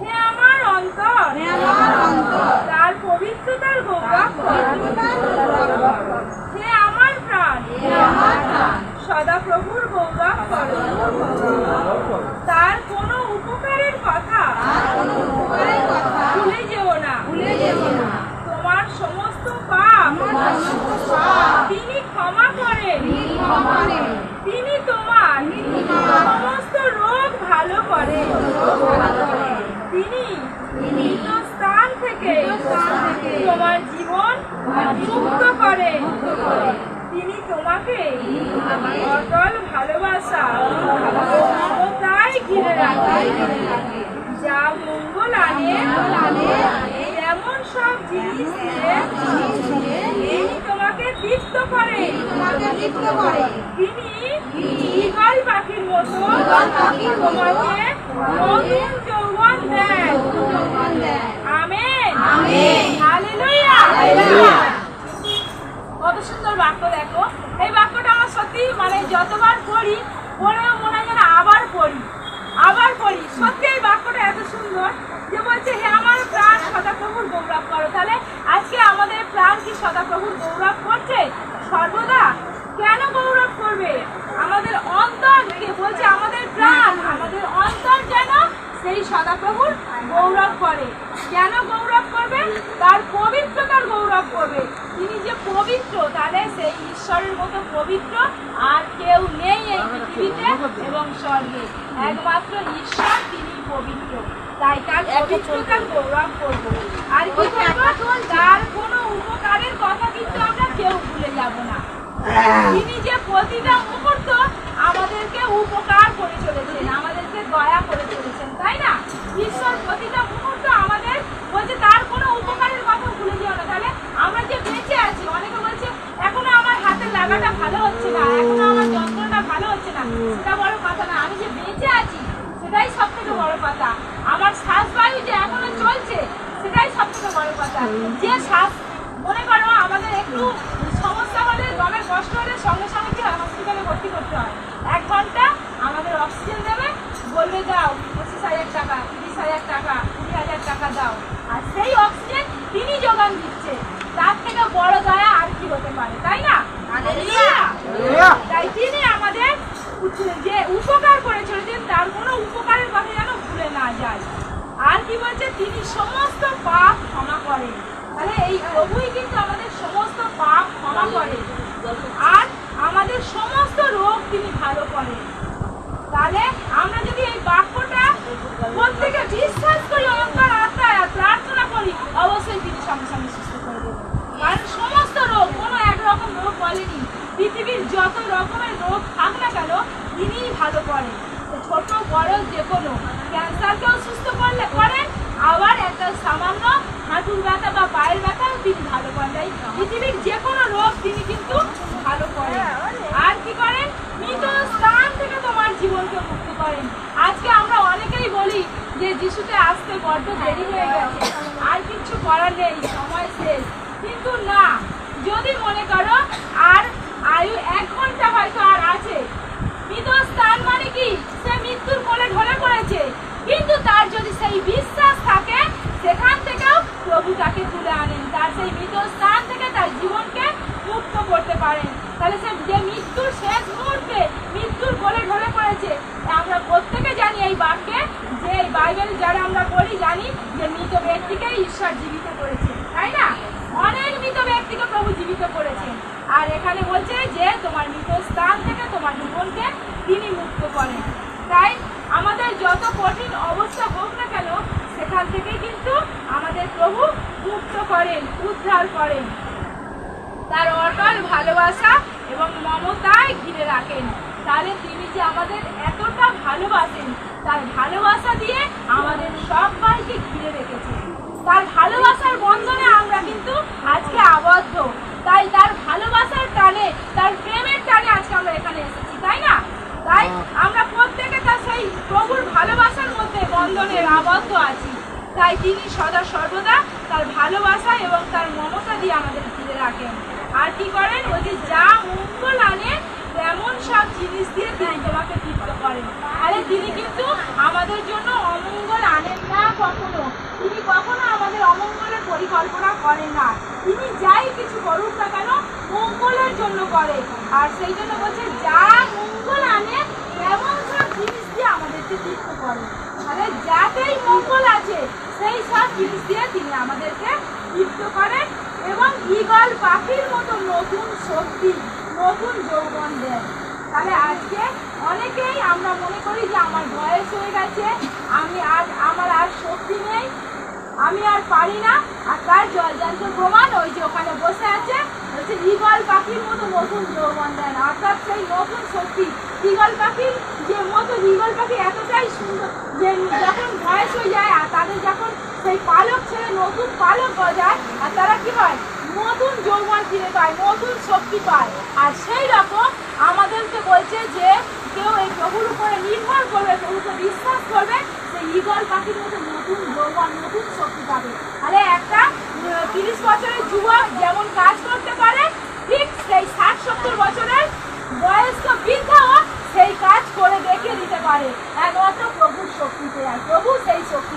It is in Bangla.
হে আমার অন্তর তার পবিত্রতার গৌরব করো। হে আমার প্রাণ সদা প্রভুর গৌরব করো তার কোনো উপকারের কথা ভুলে যেও না তোমার সমস্ত পাপ তিনি ক্ষমা করেন তিনি তোমার সমস্ত রোগ ভালো করেন তিনি মৃত স্থান থেকে তোমার জীবন মুক্ত করেন তিনি তোমাকে অটল ভালোবাসা মমতায় ঘিরে রাখেন যা মঙ্গল আনে এমন সব জিনিস তিনি তোমাকে তৃপ্ত করেন তিনি ঈগল পাখির মতো তোমাকে নতুন যৌবন দেন। আমেন। হালেলুয়া মানে গৌরব করছে? সর্বদা? কেন গৌরব করবে? আমাদের অন্তরকে বলছে, আমাদের প্রাণ, আমাদের অন্তর যেন সেই সদাপ্রভুর গৌরব করে। কেন গৌরব করবে? তার পবিত্রতার গৌরব করবে তিনি যে পবিত্র তাহলে সেই ঈশ্বরের মতো পবিত্র আর কেউ নেই এই পৃথিবীতে এবং স্বর্গে। একমাত্র ঈশ্বর তিনি পবিত্র। তাই তার পবিত্রতার গৌরব করব। আর কি করব? তার কোনো উপকারের কথা কিন্তু আমরা কেউ ভুলে যাব না। তিনি যে প্রতিটা মুহূর্ত আমাদেরকে উপকার করে চলেছেন আমাদেরকে দয়া করে চলেছেন তাই না ঈশ্বর প্রতিটা মুহূর্ত আমাদের বলছে তার কোনো উপকারের কথা ভুলে যেও না তাহলে আমরা যে বেঁচে আছি অনেকে বলছে এখনও আমার হাতের লাগাটা ভালো হচ্ছে না এখনও আমার যন্ত্রণা ভালো হচ্ছে না সেটা বড় কথা না আমি যে বেঁচে আছি সেটাই সব থেকে বড় কথা। আমার শ্বাস বায়ু যে এখনও চলছে সেটাই সব থেকে বড় কথা। যে শ্বাস মনে করো আমাদের একটু সমস্যা হলে দমে কষ্ট হলে সঙ্গে সঙ্গে কি হসপিটালে ভর্তি করতে হয়। এক ঘণ্টা আমাদের অক্সিজেন দেবে বলবে দাও পঁচিশ হাজার টাকা তিরিশ হাজার টাকা কুড়ি হাজার টাকা দাও। আর সেই অক্সিজেন তিনি যোগান দিচ্ছে। তার থেকে বড় দয়া আর কি হতে পারে তাই না? তাই তিনি আমাদের যে উপকার করে চলেছেন তার কোনো উপকারের কথা যেন ভুলে না যায় আর কি বলছে তিনি সমস্ত পাপ ক্ষমা করেন। তাহলে এই প্রভুই কিন্তু আমাদের সমস্ত পাপ ক্ষমা করেন আর আমাদের সমস্ত রোগ তিনি ভালো করেন। তাহলে আমরা যদি এই বাক্যটা প্রত্যেকে বিশ্বাস করি অন্তর আত্মায় আর প্রার্থনা করি অবশ্যই তিনি সঙ্গে সঙ্গে সুস্থ করে দেবেন কারণ সমস্ত রোগ কোনো একরকম রোগ বলেনি পৃথিবীর যত রকমের রোগ থাক না কেন তিনিই ভালো করেন তো ছোট বড় যে কোনো ক্যান্সারকেও সুস্থ করলে করেন আবার একটা সামান্য হাঁটুর ব্যথা বা পায়ের ব্যথাও তিনি ভালো করেন। তাই পৃথিবীর যে কোনো রোগ তিনি কিন্তু ভালো করেন। আর কি করেন? মৃত স্থান থেকে তোমার জীবনকে মুক্ত করেন। আজকে আমরা অনেকেই বলি যে যিশুতে আসতে বড্ড দেরি হয়ে গেছে। আর কিছু করার নেই, সময় শেষ কিন্তু না যদি মনে করো আর আয়ু এক ঘণ্টা হয়তো আর আছে মৃত স্থান মানে কি সে মৃত্যুর কোলে ঢলে পড়েছে কিন্তু তার যদি সেই বিশ্বাস থাকে সেখান থেকেও প্রভু তাকে তুলে আনেন তার সেই মৃত স্থান থেকে তার জীবনকে মুক্ত করতে পারেন। তাহলে সে যে মৃত্যুর শেষ মুহূর্তে মৃত্যুর কোলে ঢলে পড়েছে, আমরা প্রত্যেকে জানি এই বাক্যে যে এই বাইবেল যারা আমরা পড়ি, জানি যে মৃত ব্যক্তিকে ঈশ্বর জীবিত করেছে, তাই না? অনেক মৃত ব্যক্তিকে প্রভু জীবিত করেছেন। আর এখানে বলছে যে তোমার মৃত স্থান থেকে তোমার জীবনকে তিনি মুক্ত করেন তাই আমাদের যত কঠিন অবস্থা হোক না কেন সেখান থেকে কিন্তু আমাদের প্রভু মুক্ত করেন, উদ্ধার করেন। তার অটল ভালোবাসা এবং মমতায় ঘিরে রাখেন। তাহলে তিনি যে আমাদের এতটা ভালোবাসেন, তার ভালোবাসা দিয়ে আমাদের সব সবাইকে ঘিরে রেখেছেন। তার ভালোবাসার বন্ধনে আমরা কিন্তু আজকে আবদ্ধ তাই তার ভালোবাসার টানে তার প্রেমের টানে আজকে আমরা এখানে এসেছি তাই না তাই আমরা প্রত্যেকে তার সেই প্রভুর ভালোবাসার মধ্যে বন্ধনের আবদ্ধ আছি তাই তিনি সদা সর্বদা তার ভালোবাসা এবং তার মমতা দিয়ে আমাদের ঘিরে রাখেন। আর কি করেন? ওই যে যা মঙ্গল আনে তেমন সব জিনিস দিয়ে তিনি তোমাকে তৃপ্ত করেন। আরে তিনি কিন্তু আমাদের জন্য অমঙ্গল আনেন না কখনো। তিনি কখনো আমাদের অমঙ্গলের পরিকল্পনা করে না। তিনি যাই কিছু করুক না কেন মঙ্গলের জন্য করে। আর সেই জন্য বলছে, যা মঙ্গল আনে এমন সব জিনিস দিয়ে আমাদেরকে তৃপ্ত করে মানে যাতেই মঙ্গল আছে সেই সব জিনিস দিয়ে তিনি আমাদেরকে তৃপ্ত করেন এবং ঈগল পাখির মতো নতুন শক্তি, নতুন যৌবন দেন। তাহলে আজকে অনেকেই আমরা মনে করি যে আমার বয়স হয়ে গেছে, আমি আর, আমার আর শক্তি নেই, আমি আর পারি না, আর তার জলজান্ত প্রমাণ ওই যে ওখানে বসে আছে বলছে ঈগল পাখির মতো নতুন যৌবন দেন। অর্থাৎ সেই নতুন শক্তি ইগল পাখির যে মতো, ঈগল পাখি এতটাই সুন্দর যে যখন বয়স হয়ে যায় তাদের যখন সেই পালক ছেড়ে নতুন পালক গজায়, আর তারা কি হয় নতুন যৌবন ফিরে পায়, নতুন শক্তি পায়। আর সেই রকম আমাদেরকে বলছে যে, কেউ এই প্রভুর উপরে নির্ভর করবে, প্রভুকে বিশ্বাস করবে, সেই ঈগল পাখির মতো নতুন যৌবন, নতুন শক্তি পাবে। আরে একটা তিরিশ বছরের যুবক যেমন কাজ করতে পারে, ঠিক সেই ষাট সত্তর বছরের বয়স্ক বৃদ্ধাও সেই কাজ করে দেখিয়ে দিতে পারে। একমাত্র প্রভুর শক্তিতে, আর প্রভু সেই শক্তি